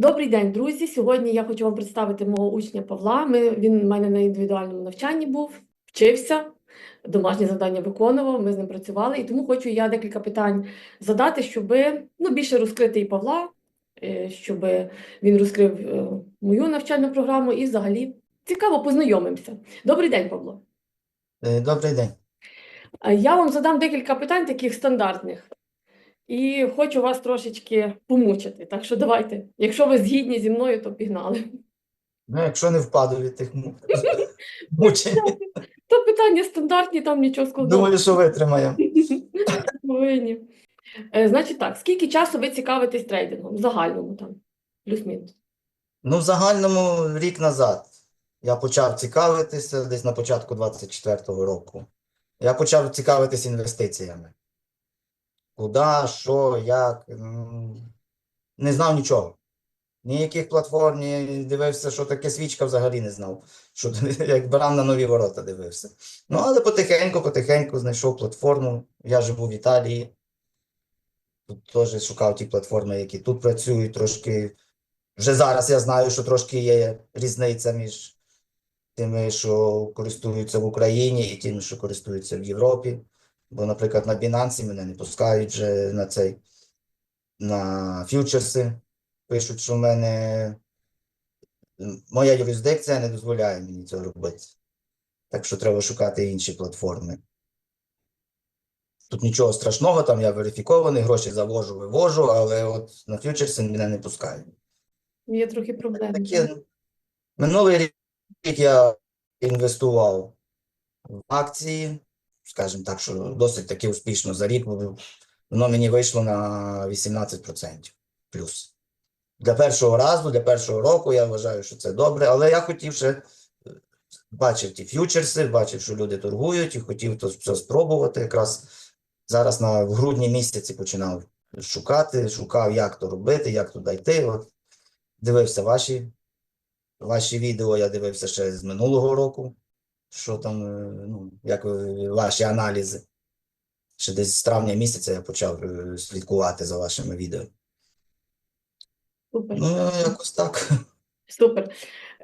Добрий день, друзі. Сьогодні я хочу вам представити мого учня Павла. Ми, він в мене на індивідуальному навчанні був, вчився, домашні завдання виконував, ми з ним працювали. І тому хочу я декілька питань задати, щоб ну, більше розкрити і Павла, е, щоб він розкрив е, мою навчальну програму і взагалі цікаво познайомимося. Добрий день, Павло. Е, Добрий день. Я вам задам декілька питань таких стандартних. І хочу вас трошечки помучити. Так що давайте, якщо ви згідні зі мною, то пігнали. Ну, якщо не впаду від тих му- мучень, То питання стандартні, там нічого складного. думаю, що витримаємо. Повинні. Е, Значить так, скільки часу ви цікавитесь трейдингом? В загальному там, плюс-мінус. Ну, в загальному рік назад я почав цікавитися десь на початку 24-го року. Я почав цікавитись інвестиціями. Куди, що, як. Не знав нічого. Ніяких платформ, ні дивився, що таке свічка, взагалі не знав. Що, як баран на нові ворота дивився. Ну, але потихеньку, потихеньку знайшов платформу. Я живу в Італії. Тут теж шукав ті платформи, які тут працюють, трошки. Вже зараз я знаю, що трошки є різниця між тими, що користуються в Україні, і тими, що користуються в Європі. Бо, наприклад, на Binance мене не пускають вже на цей на фьючерси. Пишуть, що в мене моя юрисдикція не дозволяє мені цього робити. Так що треба шукати інші платформи. Тут нічого страшного, там я верифікований, гроші завожу, вивожу, але от на фьючерси мене не пускають. Є трохи проблем. Таке, ну, минулий рік я інвестував в акції, скажімо так, що досить таки успішно за рік. Воно мені вийшло на 18% плюс. Для першого разу, для першого року я вважаю, що це добре, але я хотів ще е, бачив ті ф'ючерси, бачив, що люди торгують, і хотів то все спробувати. Якраз зараз на в грудні місяці починав шукати, шукав, як то робити, як туди йти. От дивився ваші, ваші відео, я дивився ще з минулого року, що там, е, ну, як ваші аналізи. Ще десь з травня місяця я почав е, слідкувати за вашими відео. Супер. Ну, якось так. Супер.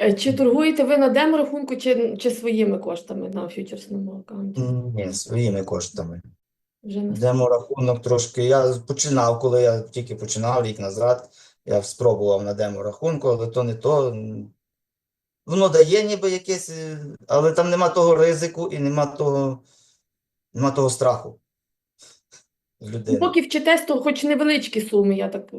Е, Чи торгуєте ви на демо-рахунку, чи, чи своїми коштами на фьючерсному аккаунті? Ні, своїми коштами. Вже на Демо-рахунок трошки. Я починав, коли я тільки починав рік назад, я спробував на демо-рахунку, але то не то. Воно дає ніби якесь, е, але там нема того ризику і нема того, нема того страху. Ну, людини. Поки вчитесь, то хоч невеличкі суми, я так. е,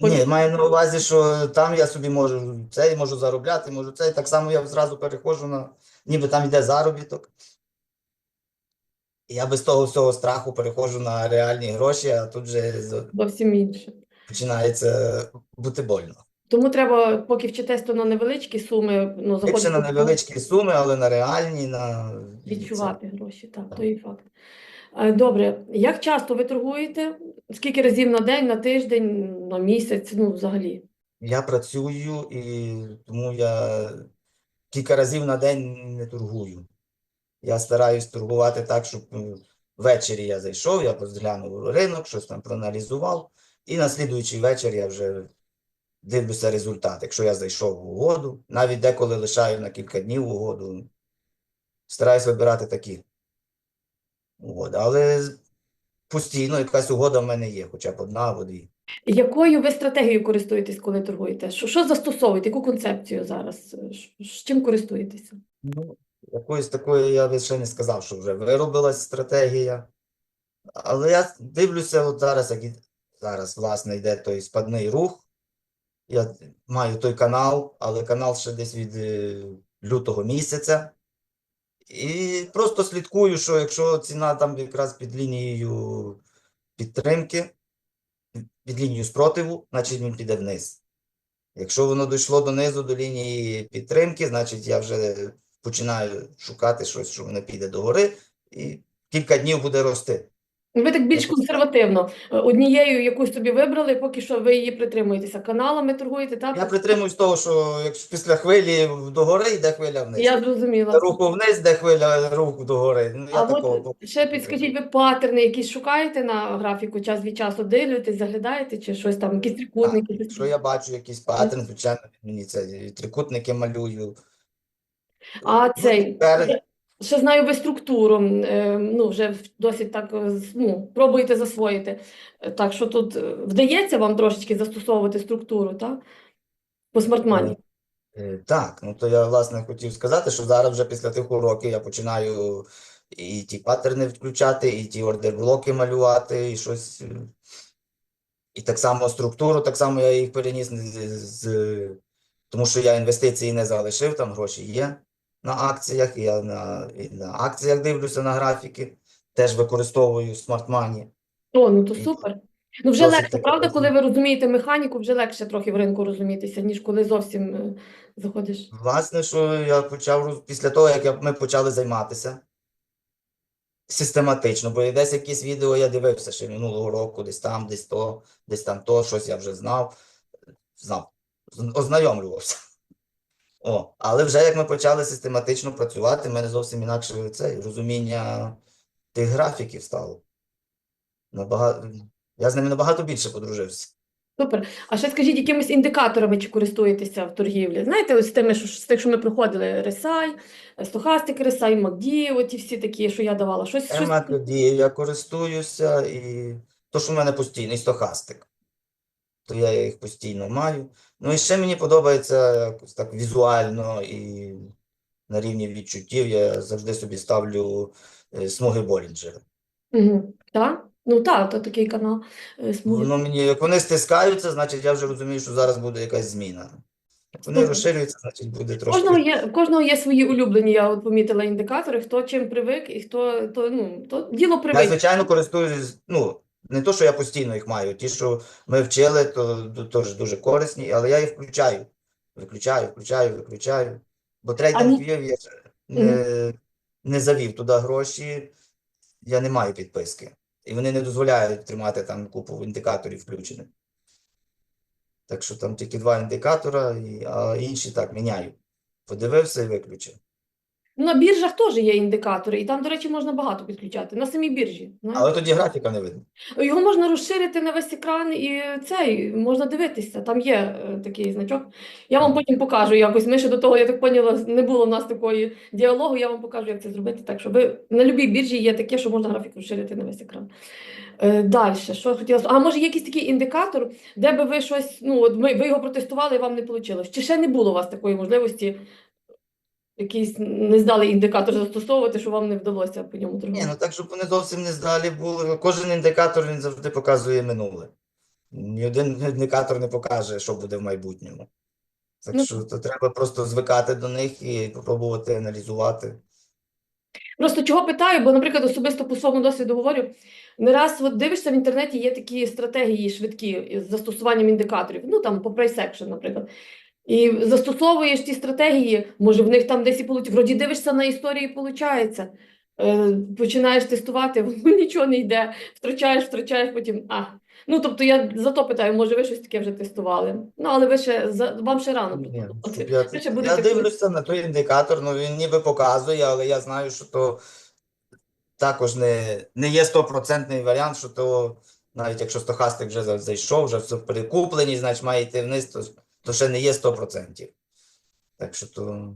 Ні, маю на увазі, що там я собі можу цей можу заробляти, можу цей. Так само я зразу переходжу на, ніби там йде заробіток. І я без того всього страху переходжу на реальні гроші, а тут вже Зовсім інше. починається бути больно. Тому треба, поки вчитесь, то на невеличкі суми, ну, Ліпше заходити на невеличкі суми, але на реальні, на відчувати гроші, так, Так. то і факт. Е, Добре, як часто ви торгуєте? Скільки разів на день, на тиждень, на місяць, ну, взагалі? Я працюю і тому я кілька разів на день не торгую. Я стараюсь торгувати так, щоб е, ввечері я зайшов, я розглянув ринок, щось там проаналізував, і на слідуючий вечір я вже дивлюся результат. Якщо я зайшов в угоду, навіть деколи лишаю на кілька днів угоду, стараюсь вибирати такі угоди. Але постійно якась угода в мене є, хоча б одна або дві. Якою ви стратегією користуєтесь, коли торгуєте? Що, що застосовуєте? Яку концепцію зараз? З чим користуєтеся? Ну, якоїсь такої я ще не сказав, що вже виробилась стратегія. Але я дивлюся, от зараз, як і- зараз, власне, йде той спадний рух. Я маю той канал, але канал ще десь від е, лютого місяця. І просто слідкую, що якщо ціна там якраз під лінією підтримки, під лінією спротиву, значить він піде вниз. Якщо воно дійшло донизу до лінії підтримки, значить я вже починаю шукати щось, що воно піде догори, і кілька днів буде рости. Ви так більш консервативно. Е, Однією якусь собі вибрали, поки що ви її притримуєтеся. Каналами торгуєте, так? Я притримуюсь того, що якщо після хвилі догори йде хвиля вниз. Я зрозуміла. Руку вниз, де хвиля, руку догори. Ну, я А такого от ще підскажіть, ви патерни якісь шукаєте на графіку час від часу, дивитесь, заглядаєте, чи щось там, якісь трикутники? Так, Якщо я бачу якийсь паттерн, звичайно, мені це трикутники малюю. А Ну, цей, тепер ще знаю ви структуру, е, ну, вже досить так, е, ну, пробуєте засвоїти. Е, Так що тут вдається вам трошечки застосовувати структуру, так? По смартмані. Так, ну то я власне хотів сказати, що зараз вже після тих уроків я починаю і ті паттерни включати, і ті ордер-блоки малювати, і щось. І так само структуру, так само я їх переніс з- тому що я інвестиції не залишив, там гроші є на акціях, і я на, і на акціях дивлюся на графіки, теж використовую смарт-мані. О, ну то супер. Ну вже досить легше, правда, коли ви розумієте механіку, вже легше трохи в ринку розумітися, ніж коли зовсім е, заходиш. Власне, що я почав після того, як я, ми почали займатися систематично, бо десь якісь відео я дивився ще минулого року, десь там, десь то, десь там то, щось я вже знав, знав, ознайомлювався. О, але вже як ми почали систематично працювати, в мене зовсім інакше це розуміння тих графіків стало. Набагато, я з ними набагато більше подружився. Супер. А ще скажіть, якимись індикаторами чи користуєтеся в торгівлі? Знаєте, ось з тими, що з тих, що ми проходили, RSI, Stochastic RSI, MACD, оті всі такі, що я давала. Щось, щось... Методів я користуюся, і то, що в мене постійний стохастик, то я їх постійно маю. Ну і ще мені подобається якось так візуально і на рівні відчуттів я завжди собі ставлю е, смуги Болінджера. Угу. Так? Ну так, то такий канал е, смуги. Воно мені, як вони стискаються, значить я вже розумію, що зараз буде якась зміна. Вони розширюються, значить буде В Кожного є, в кожного є свої улюблені, я от помітила індикатори, хто чим привик, і хто, то, ну, то діло Я, звичайно, користуюсь, ну, не то, що я постійно їх маю, ті, що ми вчили, то, теж дуже корисні, але я їх включаю. Виключаю, включаю, виключаю. Бо трейдинг вів, я ж не, не завів туди гроші, я не маю підписки. І вони не дозволяють тримати там купу індикаторів включених. Так що там тільки два індикатора, а інші так міняю. Подивився і виключив. Ну, На біржах теж є індикатори, і там, до речі, можна багато підключати. На самій біржі. знаєте. Але тоді графіка не видно. Його можна розширити на весь екран і цей можна дивитися. Там є е, такий значок. Я вам потім покажу якось. Ми ще до того, я так поняла, не було в нас такої діалогу. Я вам покажу, як це зробити. Так що ви на любій біржі є таке, що можна графік розширити на весь екран. Е, далі, що я хотіла. А може, є якийсь такий індикатор, де би ви щось, ну, от ми, ви його протестували і вам не вийшло. Чи ще не було у вас такої можливості? Якийсь не здали індикатор застосовувати, що вам не вдалося по ньому Ні, ну так, щоб вони зовсім не здалі були. Кожен індикатор він завжди показує минуле. Ні один індикатор не покаже, що буде в майбутньому. Так Ну, що то треба просто звикати до них і спробувати аналізувати. Просто чого питаю, бо, наприклад, особисто по своєму досвіду говорю, не раз от дивишся в інтернеті, є такі стратегії швидкі з застосуванням індикаторів, ну там по action, наприклад. І застосовуєш ті стратегії, може в них там десь і получ... Вроді дивишся на історії, виходить. Е, починаєш тестувати, воно нічого не йде, втрачаєш, втрачаєш, потім а. Ну, тобто я за то питаю, може ви щось таке вже тестували? Ну, але ви ще, вам ще рано Ні, я, Ви ще я дивлюся на той індикатор, ну він ніби показує, але я знаю, що то також не, не є стопроцентний варіант, що то навіть якщо стохастик вже зайшов, вже все перекуплені, значить має йти вниз, то, то ще не є 100%. Так що то.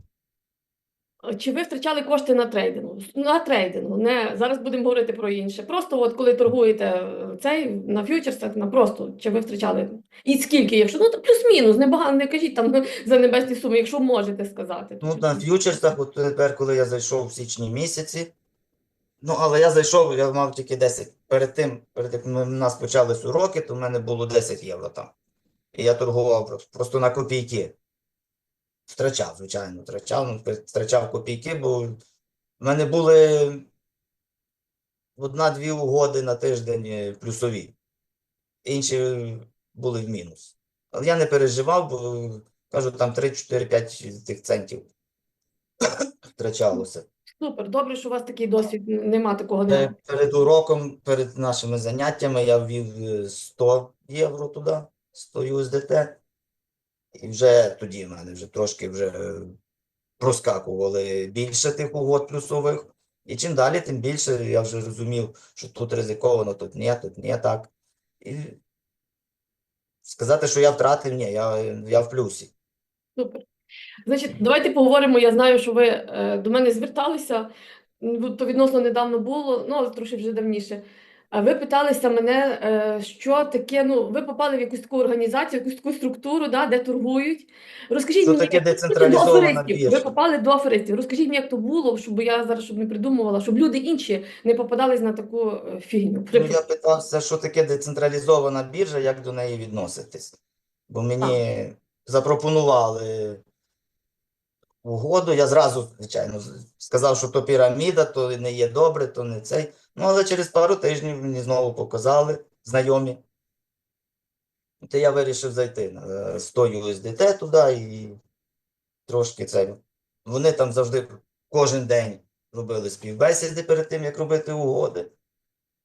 Чи ви втрачали кошти на трейдингу? На трейдингу, не зараз будемо говорити про інше. Просто от коли торгуєте е, цей на фьючерсах, на просто чи ви втрачали? І скільки, якщо ну то плюс-мінус, не багато, не кажіть там за небесні суми, якщо можете сказати. Ну, на ф'ючерсах, от тепер, коли я зайшов в січні місяці, ну, але я зайшов, я мав тільки 10. Перед тим, перед як ми- в нас почались уроки, то в мене було 10 євро там. І я торгував просто, на копійки. Втрачав, звичайно, втрачав, ну, втрачав копійки, бо в мене були одна-дві угоди на тиждень е, плюсові. Інші були в мінус. Але я не переживав, бо кажу, там 3-4-5 тих центів втрачалося. Супер, добре, що у вас такий досвід, нема такого Е, не. Перед уроком, перед нашими заняттями я ввів е, 100 євро туди, 100 USDT. І вже тоді в мене вже трошки вже е, проскакували більше тих угод плюсових. І чим далі, тим більше я вже розумів, що тут ризиковано, тут ні, тут ні, так. І сказати, що я втратив, ні, я, я в плюсі. Супер. Значить, давайте поговоримо. Я знаю, що ви е, до мене зверталися, ну, то відносно недавно було, ну, трохи вже давніше. А ви питалися мене, е, що таке, ну, ви попали в якусь таку організацію, якусь таку структуру, да, де торгують. Розкажіть Що мені, таке як ви децентралізована до аферистів, ви біржа? попали до аферистів. Розкажіть мені, як то було, щоб я зараз щоб не придумувала, щоб люди інші не попадались на таку е, фігню. Ну, я питався, що таке децентралізована біржа, як до неї відноситись. Бо мені запропонували угоду, я зразу, звичайно, з- сказав, що то піраміда, то не є добре, то не цей. Ну, але через пару тижнів мені знову показали знайомі. То я вирішив зайти на е, 100 USDT туди і трошки це. Вони там завжди кожен день робили співбесіди перед тим, як робити угоди.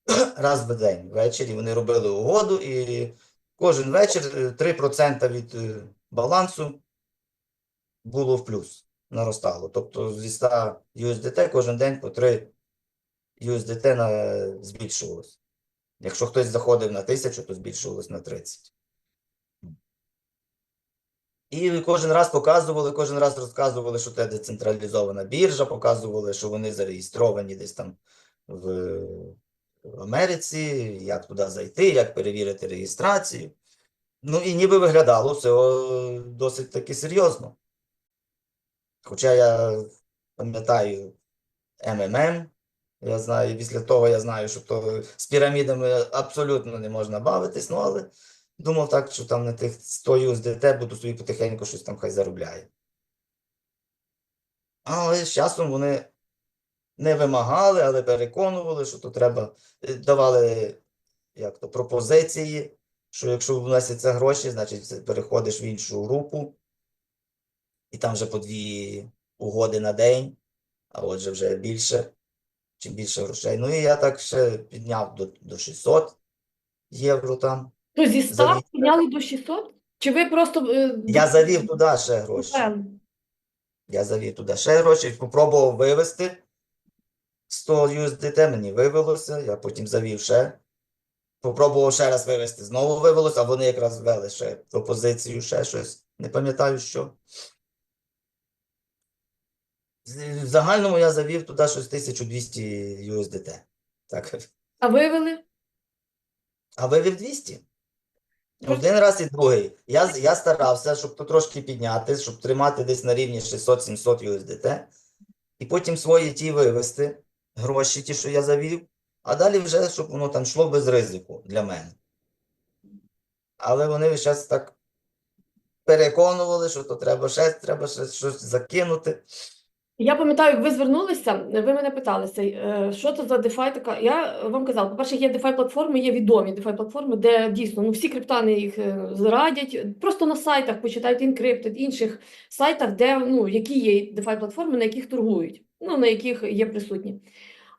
Раз в день ввечері вони робили угоду, і кожен вечір е, 3% від е, балансу було в плюс, наростало. Тобто зі 100 USDT кожен день по 3 USDT на, збільшувалось. Якщо хтось заходив на 1000, то збільшувалось на 30. І кожен раз показували, кожен раз розказували, що це децентралізована біржа, показували, що вони зареєстровані десь там в, Америці, як туди зайти, як перевірити реєстрацію. Ну і ніби виглядало все досить таки серйозно. Хоча я пам'ятаю МММ, я знаю, після того я знаю, що то з пірамідами абсолютно не можна бавитись, ну але думав так, що там на тих 100 USDT буду собі потихеньку щось там хай заробляє. Але з часом вони не вимагали, але переконували, що то треба, е, давали як то, пропозиції, що якщо вносяться гроші, значить переходиш в іншу групу, і там вже по дві угоди на день, а отже вже більше, чим більше грошей. Ну і я так ще підняв до, до 600 євро там. То зі 100 Завів. підняли до 600? Чи ви просто е, Я завів туди ще гроші. Я завів туди ще гроші, попробував вивести 100 USDT, мені вивелося, я потім завів ще. Попробував ще раз вивести, знову вивелося, а вони якраз ввели ще пропозицію, ще щось. Не пам'ятаю що. В загальному я завів туди щось 1200 USDT. Так. А вивели? А вивів 200? Один раз і другий. Я, я старався, щоб то трошки підняти, щоб тримати десь на рівні 600-700 USDT. І потім свої ті вивести, гроші ті, що я завів, а далі вже, щоб воно там йшло без ризику для мене. Але вони час так переконували, що то треба ще, треба ще щось закинути. Я пам'ятаю, як ви звернулися, ви мене питалися, е, що це за DeFi така. Я вам казала, по-перше, є DeFi платформи, є відомі DeFi платформи, де дійсно ну, всі криптани їх е, радять. Просто на сайтах почитайте Encrypted, інших сайтах, де ну, які є DeFi платформи, на яких торгують, ну на яких є присутні.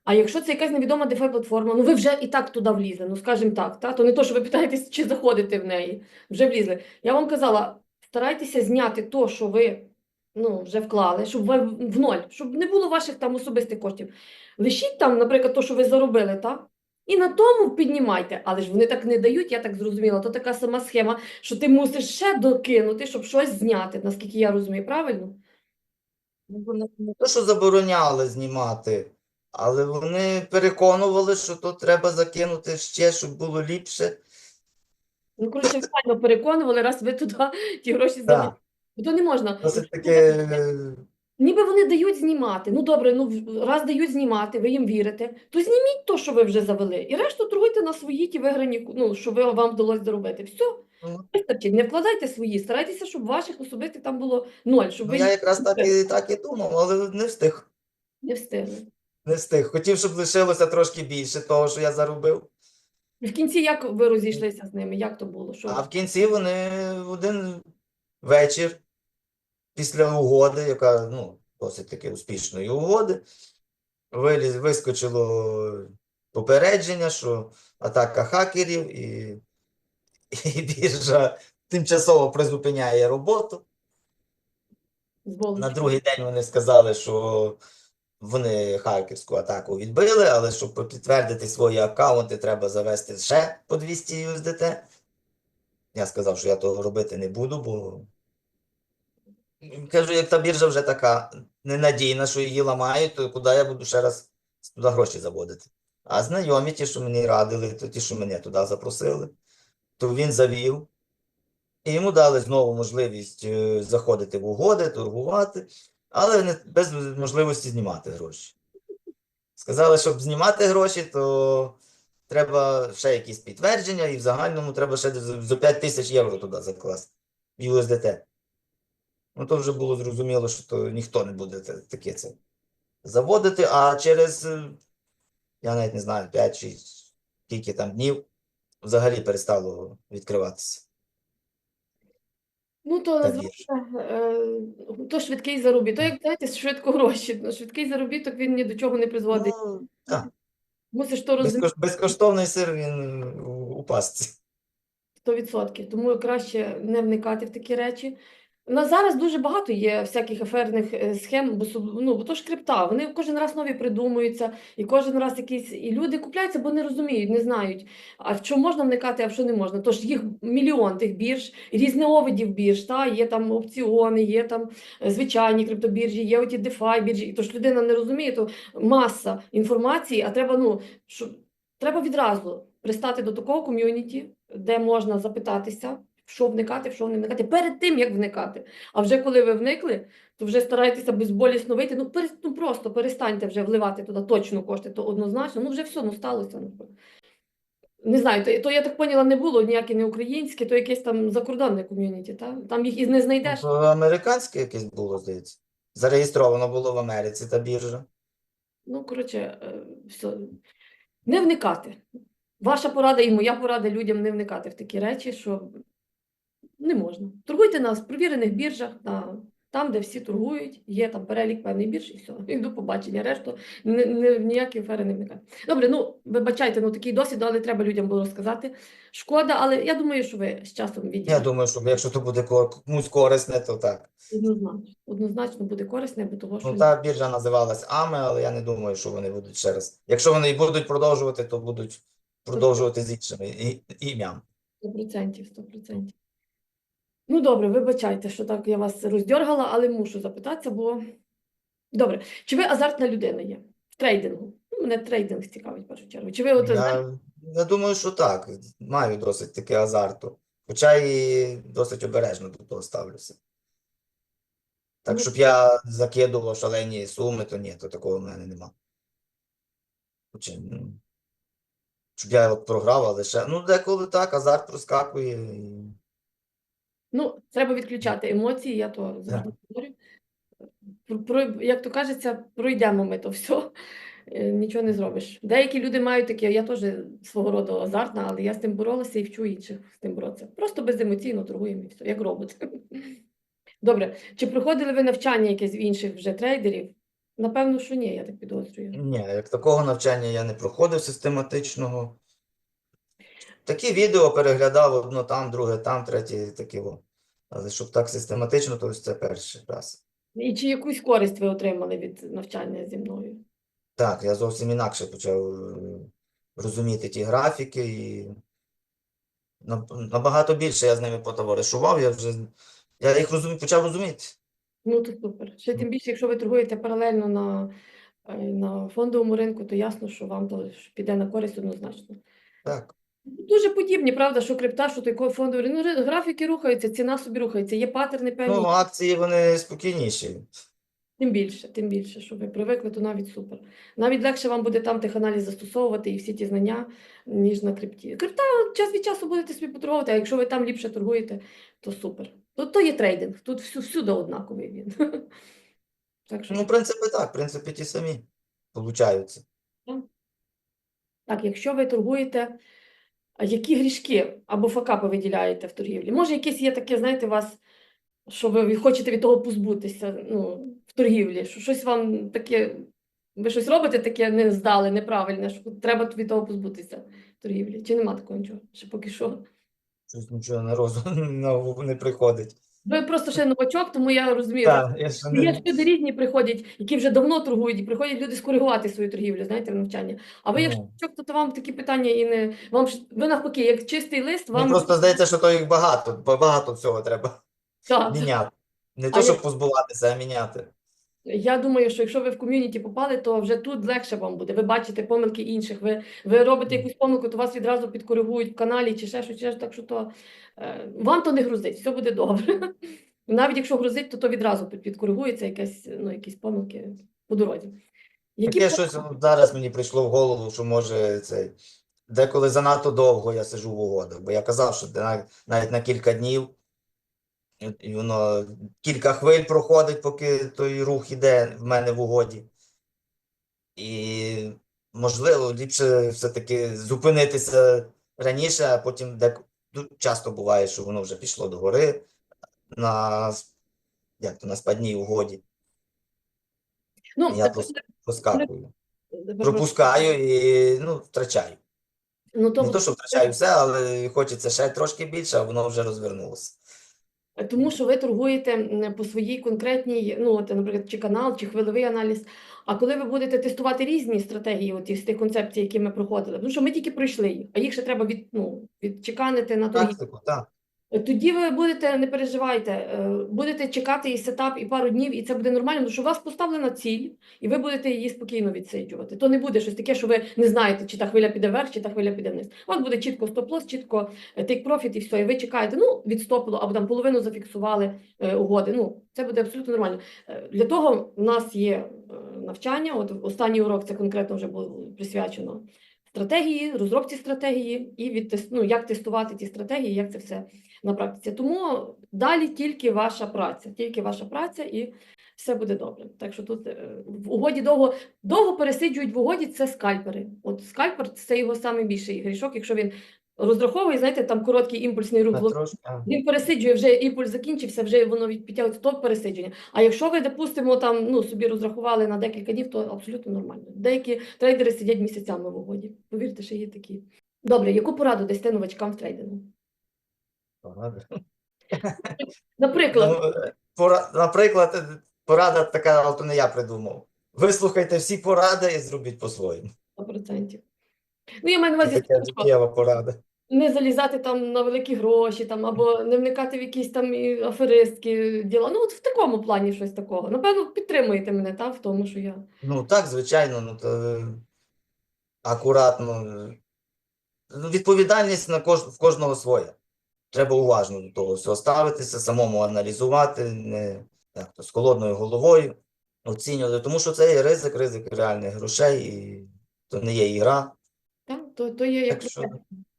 А якщо це якась невідома DeFi платформа, ну ви вже і так туди влізли, ну скажімо так, та? то не то, що ви питаєтесь, чи заходите в неї, вже влізли. Я вам казала, старайтеся зняти то, що ви ну, вже вклали, щоб ви в ноль, щоб не було ваших там особистих коштів. Лишіть там, наприклад, то, що ви заробили, так? І на тому піднімайте, але ж вони так не дають, я так зрозуміла. То така сама схема, що ти мусиш ще докинути, щоб щось зняти, наскільки я розумію, правильно? Ну, Вони не то, що забороняли знімати, але вони переконували, що то треба закинути ще, щоб було ліпше. Ну, коротше, файно переконували, раз ви туди ті гроші. Так. То не можна. Досить таки е, Ніби вони дають знімати. Ну добре, ну раз дають знімати, ви їм вірите, то зніміть то, що ви вже завели, і решту торгуйте на свої ті виграні, ну, що ви, вам вдалося заробити. Все, вистачить. Не вкладайте свої, старайтеся, щоб ваших особистих там було ноль, щоб Ну, ви я якраз так і, так і думав, але не встиг. не встигли. Не встиг. Хотів, щоб лишилося трошки більше того, що я заробив. В кінці як ви розійшлися з ними? Як то було? Що? А в кінці вони в один вечір, після угоди, яка ну, досить таки успішної угоди, виліз, вискочило попередження, що атака хакерів, і, і біржа тимчасово призупиняє роботу. З На другий день вони сказали, що вони хакерську атаку відбили, але щоб підтвердити свої аккаунти, треба завести ще по 200 USDT. Я сказав, що я того робити не буду, бо кажу, як та біржа вже така ненадійна, що її ламають, то куди я буду ще раз туди гроші заводити? А знайомі, ті, що мені радили, то ті, що мене туди запросили, то він завів. І йому дали знову можливість е, заходити в угоди, торгувати, але без можливості знімати гроші. Сказали, щоб знімати гроші, то треба ще якісь підтвердження, і в загальному треба ще за 5 тисяч євро туди закласти в USDT. Ну, то вже було зрозуміло, що то ніхто не буде таке це заводити, а через, е, я навіть не знаю, 5 чи скільки там днів взагалі перестало відкриватися. Ну, то називається, е, то швидкий заробіток. То, як знаєте, швидко гроші. Ну, Швидкий заробіток він ні до чого не призводить. Ну, так. Мусиш то розуміти. Безкош- Безкоштовний сир він у пастці. 100%. Тому краще не вникати в такі речі. У нас зараз дуже багато є всяких аферних е, схем, бо, су- ну, бо то ж крипта. Вони кожен раз нові придумуються, і кожен раз якісь. І люди купляються, бо не розуміють, не знають, а в що можна вникати, а в що не можна. Тож їх мільйон тих бірж, різновидів бірж. Та? Є там опціони, є там е, звичайні криптобіржі, є оті DeFi біржі. І Тож людина не розуміє, то маса інформації, а треба, ну, щоб Треба відразу пристати до такого ком'юніті, де можна запитатися, в що вникати, в що не вникати, перед тим, як вникати. А вже коли ви вникли, то вже старайтеся безболісно вийти. Ну, перес- ну просто перестаньте вже вливати туди точно кошти, то однозначно. Ну вже все, ну сталося. Ну. Не знаю, то, то я так поняла, не було ніяке не українське, то якесь там закордонне ком'юніті, та? там їх і не знайдеш. Ну, Американське якесь було, здається. Зареєстровано було в Америці та біржа. Ну, коротше, е, все. Не вникати. Ваша порада і моя порада людям не вникати в такі речі, що не можна. Торгуйте на провірених біржах, на, там, де всі торгують, є там перелік певний бірж і все. І до побачення. Решту не, не, ніякі афери не вникати. Добре, ну вибачайте, ну такий досвід, але треба людям було розказати. Шкода, але я думаю, що ви з часом відійдете. Я думаю, що якщо то буде комусь корисне, то так. Однозначно. Однозначно буде корисне, бо того, що Ну, та біржа називалась АМЕ, але я не думаю, що вони будуть ще раз. Якщо вони і будуть продовжувати, то будуть продовжувати з іншими ім'ям. Сто процентів, сто процентів. Ну, добре, вибачайте, що так я вас роздьоргала, але мушу запитатися, бо добре. Чи ви азартна людина є в трейдингу? Ну, мене трейдинг цікавить в першу чергу. Чи ви от Я, я думаю, що так. Маю досить таки азарту. Хоча і досить обережно до того ставлюся. Так, Ну, щоб я закидував шалені суми, то ні, то такого в мене нема. Хоча, ну, щоб я от програв, але ще. Ну, деколи так, азарт проскакує. і- Ну, треба відключати емоції, я то завжди говорю. Про, як то кажеться, пройдемо ми то все, нічого не зробиш. Деякі люди мають таке, я теж свого роду азартна, але я з тим боролася і вчу інших з тим боротися. Просто беземоційно торгуємо і все, як робот. Добре, чи проходили ви навчання якесь в інших вже трейдерів? Напевно, що ні, я так підозрюю. Ні, як такого навчання я не проходив систематичного. Такі відео переглядав одно там, друге там, третє таке. Але щоб так систематично, то ось це перший раз. І чи якусь користь ви отримали від навчання зі мною? Так, я зовсім інакше почав е, розуміти ті графіки і набагато більше я з ними потоваришував, я вже я їх розумів, почав розуміти. Ну, то супер. Ще тим більше, якщо ви торгуєте паралельно на, е, на фондовому ринку, то ясно, що вам то піде на користь однозначно. Так. Дуже подібні, правда, що крипта, що той фондовий. Ну, графіки рухаються, ціна собі рухається, є паттерни певні. Ну, акції вони спокійніші. Тим більше, тим більше, що ви привикли, то навіть супер. Навіть легше вам буде там теханаліз застосовувати і всі ті знання, ніж на крипті. Крипта час від часу будете собі поторгувати, а якщо ви там ліпше торгуєте, то супер. То, то є трейдинг, тут всю, всюди однаковий він. Так, що, Ну, в принципі, так, в принципі, ті самі получаються. так, якщо ви торгуєте, які грішки або факапи виділяєте в торгівлі? Може, якесь є таке, знаєте, вас, що ви хочете від того позбутися ну, в торгівлі, що щось вам таке Ви щось робите таке не здали, неправильне, що треба від того позбутися в торгівлі? Чи нема такого нічого? Ще поки що. Щось нічого на розум не приходить. Ви просто ще новачок, тому я розумію. Так, я ще Є не... ж люди різні приходять, які вже давно торгують, і приходять люди скоригувати свою торгівлю, знаєте, в навчання. А ви, якщо новачок, то, то вам такі питання і не вам ж ви навпаки, як чистий лист, вам Мені просто здається, що то їх багато, бо багато цього треба Так. міняти. Не А то, щоб як- позбуватися, а міняти. Я думаю, що якщо ви в ком'юніті попали, то вже тут легше вам буде. Ви бачите помилки інших. Ви, ви робите якусь помилку, то вас відразу підкоригують в каналі чи ще щось, чи так що то е, вам то не грузить, все буде добре. Навіть якщо грузить, то то відразу під- підкоригується якась, ну, якісь помилки по дорозі. Які Таке щось зараз мені прийшло в голову, що може цей. Деколи занадто довго я сиджу в угодах, бо я казав, що навіть на кілька днів і- воно кілька хвиль проходить, поки той рух іде в мене в угоді. І можливо, ліпше все-таки зупинитися раніше, а потім дек... часто буває, що воно вже пішло до гори на, як то, на спадній угоді. Ну, я просто проскакую. Пропускаю і ну, втрачаю. Ну, то, Не то, що втрачаю все, але хочеться ще трошки більше, а воно вже розвернулося. Тому що ви торгуєте по своїй конкретній, ну, от, наприклад, чи канал, чи хвильовий аналіз. А коли ви будете тестувати різні стратегії, от із тих концепцій, які ми проходили, тому що ми тільки пройшли їх, а їх ще треба від, ну, відчеканити на торгівлю. Практику, так. Тоді ви будете, не переживайте, е, будете чекати і сетап, і пару днів, і це буде нормально, тому що у вас поставлена ціль, і ви будете її спокійно відсиджувати. То не буде щось таке, що ви не знаєте, чи та хвиля піде вверх, чи та хвиля піде вниз. У вас буде чітко стоп-лосс, чітко take-profit і все. І ви чекаєте, ну, відстопило, або там половину зафіксували е, угоди. Ну, це буде абсолютно нормально. Е, Для того в нас є е, навчання. От останній урок це конкретно вже було присвячено стратегії, розробці стратегії і від ну, як тестувати ті стратегії, як це все на практиці. Тому далі тільки ваша праця, тільки ваша праця і все буде добре. Так що тут е, в угоді довго, довго пересиджують в угоді це скальпери. От скальпер це його найбільший грішок, якщо він розраховує, знаєте, там короткий імпульсний рух. Трошки, він пересиджує, вже імпульс закінчився, вже воно підтягується то пересидження. А якщо ви, допустимо, там ну собі розрахували на декілька днів, то абсолютно нормально. Деякі трейдери сидять місяцями в угоді. Повірте, що є такі. Добре, яку пораду дасте новачкам в трейдингу? Наприклад, Ну, пора- наприклад, порада така, але то не я придумав. Вислухайте всі поради і зробіть по-своєму. 100%. Ну, я маю на увазі, така що життєва порада. не залізати там на великі гроші, там, або не вникати в якісь там і аферистські діла. Ну, от в такому плані щось такого. Напевно, підтримуєте мене, так, в тому, що я. Ну так, звичайно, ну то е, акуратно. е, Ну, Відповідальність на кож... в кожного своя. Треба уважно до того всього ставитися, самому аналізувати, не так, то, з холодною головою оцінювати, тому що це є ризик, ризик реальних грошей, і то не є ігра. То, то є як що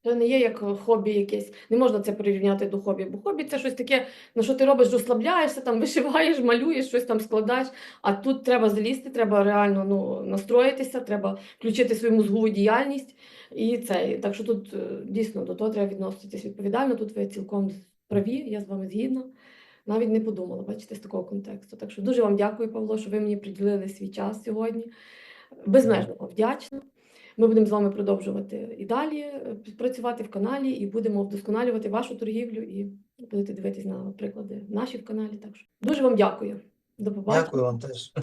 Це не є як хобі якесь. Не можна це прирівняти до хобі, бо хобі це щось таке, на що ти робиш, розслабляєшся, там вишиваєш, малюєш, щось там складаєш. А тут треба залізти, треба реально ну, настроїтися, треба включити свою мозгову діяльність. І це. Так що тут е, дійсно до того треба відноситись відповідально. Тут ви цілком праві, я з вами згідна. Навіть не подумала, бачите, з такого контексту. Так що дуже вам дякую, Павло, що ви мені приділили свій час сьогодні. Безмежно вдячна. Ми будемо з вами продовжувати і далі е, працювати в каналі, і будемо вдосконалювати вашу торгівлю, і будете дивитись на приклади наші в каналі. Так що дуже вам дякую. До побачення. дякую вам теж.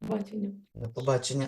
Побачення. До побачення.